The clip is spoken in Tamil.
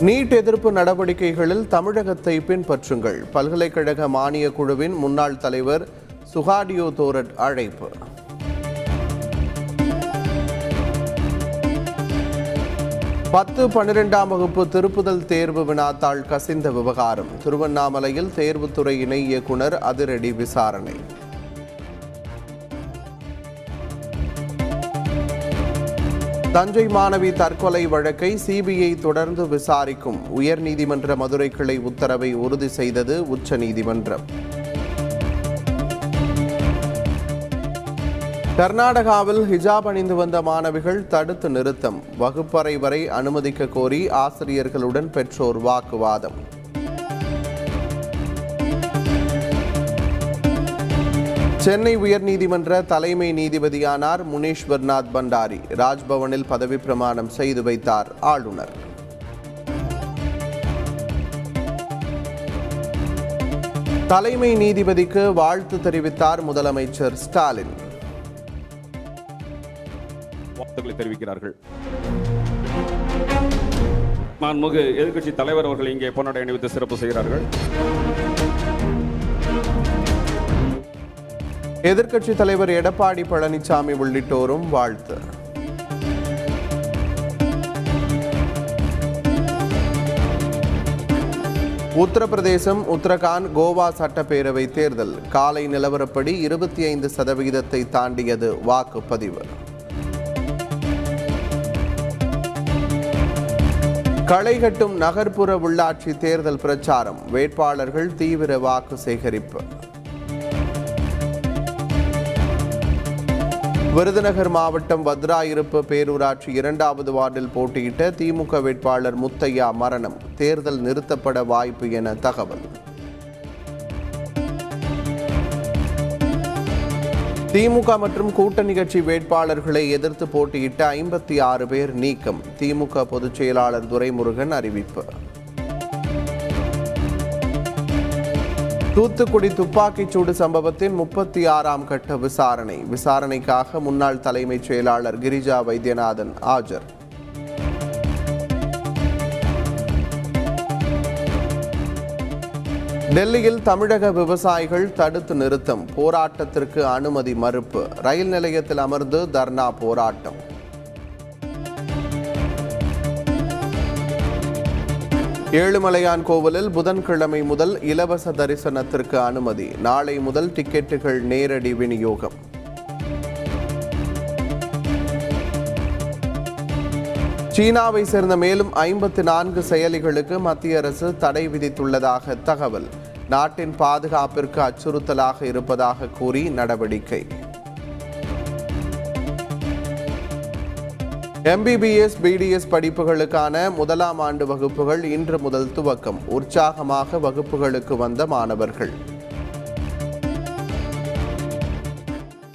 நீட் எதிர்ப்பு நடவடிக்கைகளில் தமிழகத்தை பின்பற்றுங்கள். பல்கலைக்கழக மானியக் குழுவின் முன்னாள் தலைவர் சுகாடியோ தோரட் அழைப்பு. பத்து பன்னிரெண்டாம் வகுப்பு திருப்புதல் தேர்வு வினாத்தாள் கசிந்த விவகாரம். திருவண்ணாமலையில் தேர்வுத்துறை இணை இயக்குனர் அதிரடி விசாரணை. தஞ்சை மாணவி தற்கொலை வழக்கை சிபிஐ தொடர்ந்து விசாரிக்கும். உயர்நீதிமன்ற மதுரை கிளை உத்தரவை உறுதி செய்தது உச்சநீதிமன்றம். கர்நாடகாவில் ஹிஜாப் அணிந்து வந்த மாணவிகள் தடுத்து நிறுத்தம். வகுப்பறை வரை அனுமதிக்க கோரி ஆசிரியர்களுடன் பெற்றோர் வாக்குவாதம். சென்னை உயர்நீதிமன்ற தலைமை நீதிபதியானார் முனேஸ்வர்நாத் பண்டாரி ராஜ்பவனில் பதவி பிரமாணம் செய்து வைத்தார் ஆளுநர். தலைமை நீதிபதிக்கு வாழ்த்து தெரிவித்தார் முதலமைச்சர் ஸ்டாலின். வாழ்த்துக்களை தெரிவிக்கிறார்கள். மாண்புமிகு எதிர்கட்சி தலைவர் அவர்கள் இங்கே பொன்னடை அணிவித்து சிறப்பு செய்கிறார்கள். எதிர்க்கட்சித் தலைவர் எடப்பாடி பழனிசாமி உள்ளிட்டோரும் வாழ்த்து. உத்தரப்பிரதேசம் உத்தரகாண்ட் கோவா சட்டப்பேரவை தேர்தல். காலை நிலவரப்படி இருபத்தி ஐந்து சதவிகிதத்தை தாண்டியது வாக்குப்பதிவு. களைகட்டும் நகர்ப்புற உள்ளாட்சி தேர்தல் பிரச்சாரம். வேட்பாளர்கள் தீவிர வாக்கு சேகரிப்பு. விருதுநகர் மாவட்டம் வத்ராயிருப்பு பேரூராட்சி இரண்டாவது வார்டில் போட்டியிட்ட திமுக வேட்பாளர் முத்தையா மரணம். தேர்தல் நிறுத்தப்பட வாய்ப்பு என தகவல். திமுக மற்றும் கூட்டணி கட்சி வேட்பாளர்களை எதிர்த்து போட்டியிட்ட ஐம்பத்தி ஆறு பேர் நீக்கம். திமுக பொதுச் செயலாளர் துரைமுருகன் அறிவிப்பு. தூத்துக்குடி துப்பாக்கிச்சூடு சம்பவத்தின் முப்பத்தி ஆறாம் கட்ட விசாரணை. விசாரணைக்காக முன்னாள் தலைமைச் செயலாளர் கிரிஜா வைத்தியநாதன் ஆஜர். டெல்லியில் தமிழக விவசாயிகள் தடுத்து நிறுத்தம் போராட்டத்திற்கு அனுமதி மறுப்பு. ரயில் நிலையத்தில் அமர்ந்து தர்ணா போராட்டம். ஏழுமலையான் கோவிலில் புதன்கிழமை முதல் இலவச தரிசனத்திற்கு அனுமதி. நாளை முதல் டிக்கெட்டுகள் நேரடி விநியோகம். சீனாவை சேர்ந்த மேலும் ஐம்பத்தி நான்கு செயலிகளுக்கு மத்திய அரசு தடை விதித்துள்ளதாக தகவல். நாட்டின் பாதுகாப்பிற்கு அச்சுறுத்தலாக இருப்பதாக கூறி நடவடிக்கை. எம்பிபிஎஸ் பிடிஎஸ் படிப்புகளுக்கான முதலாம் ஆண்டு வகுப்புகள் இன்று முதல் துவக்கம். உற்சாகமாக வகுப்புகளுக்கு வந்த மாணவர்கள்.